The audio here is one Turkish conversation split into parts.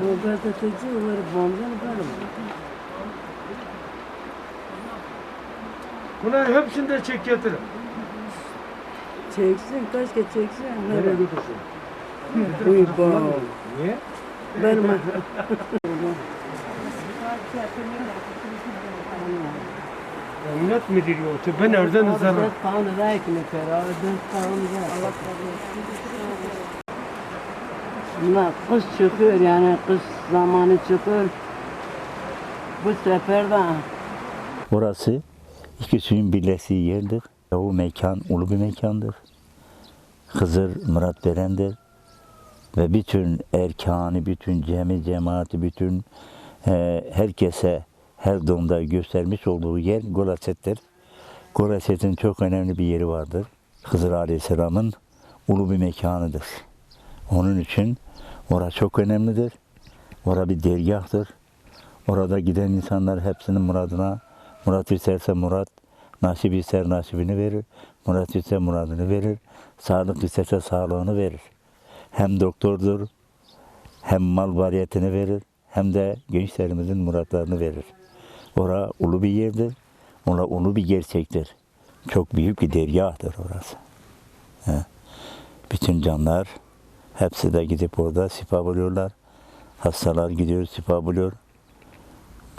Bu gazeteci var bomba var Bunların hepsini de çek getirin. Çeksin, kaç kez çeksin. Nereye Nereye? götürsün? Uy bak. Niye? Benim Emniyet müdürü oldu. Ben nereden izlerim? Dört pound räknar per år, dört pound Bunlar kış çıkıyor yani kış zamanı çıkıyor. Bu sefer de Orası iki suyun birleştiği yerdir. O mekan ulu bir mekandır. Hızır Murat Beren'dir. Ve bütün erkanı, bütün cemi, cemaati, bütün e, herkese her durumda göstermiş olduğu yer Golaset'tir. Golaset'in çok önemli bir yeri vardır. Hızır Aleyhisselam'ın ulu bir mekanıdır. Onun için orası çok önemlidir. Orada bir dergahtır. Orada giden insanlar hepsinin muradına, murat isterse murat, nasip ister nasibini verir, murat isterse muradını verir, sağlık isterse sağlığını verir. Hem doktordur, hem mal variyetini verir, hem de gençlerimizin muratlarını verir. Ora ulu bir yerdir, ora ulu bir gerçektir. Çok büyük bir deryahtır orası. He. Bütün canlar hepsi de gidip orada şifa buluyorlar. Hastalar gidiyor, şifa buluyor.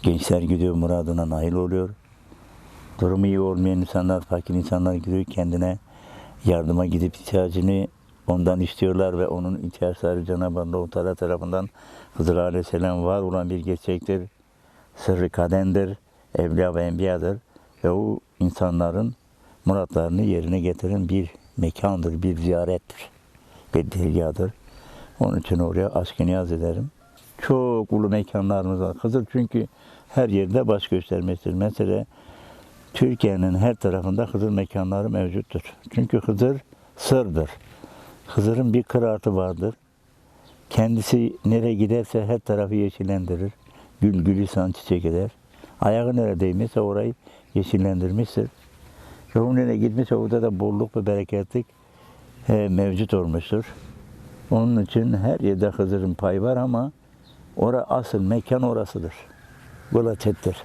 Gençler gidiyor muradına nail oluyor. Durumu iyi olmayan insanlar, fakir insanlar gidiyor kendine yardıma gidip ihtiyacını ondan istiyorlar ve onun ihtiyaçları Cenab-ı Allah Teala tarafından Hızır Aleyhisselam var olan bir gerçektir. Sırrı kadendir, evliya ve enbiyadır ve o insanların muratlarını yerine getiren bir mekandır, bir ziyarettir, bir deryadır. Onun için oraya aşkı niyaz ederim. Çok ulu mekanlarımız var. Hızır çünkü her yerde baş göstermesidir. Mesela Türkiye'nin her tarafında Hızır mekanları mevcuttur. Çünkü Hızır sırdır. Hızır'ın bir kıraatı vardır. Kendisi nereye giderse her tarafı yeşillendirir. Gül gülisan çiçek eder. Ayağı nereye değmişse orayı yeşillendirmiştir. Yolun nereye gitmişse orada da bolluk ve bereketlik e, mevcut olmuştur. Onun için her yerde Hızır'ın payı var ama ora asıl mekan orasıdır. Golaçettir.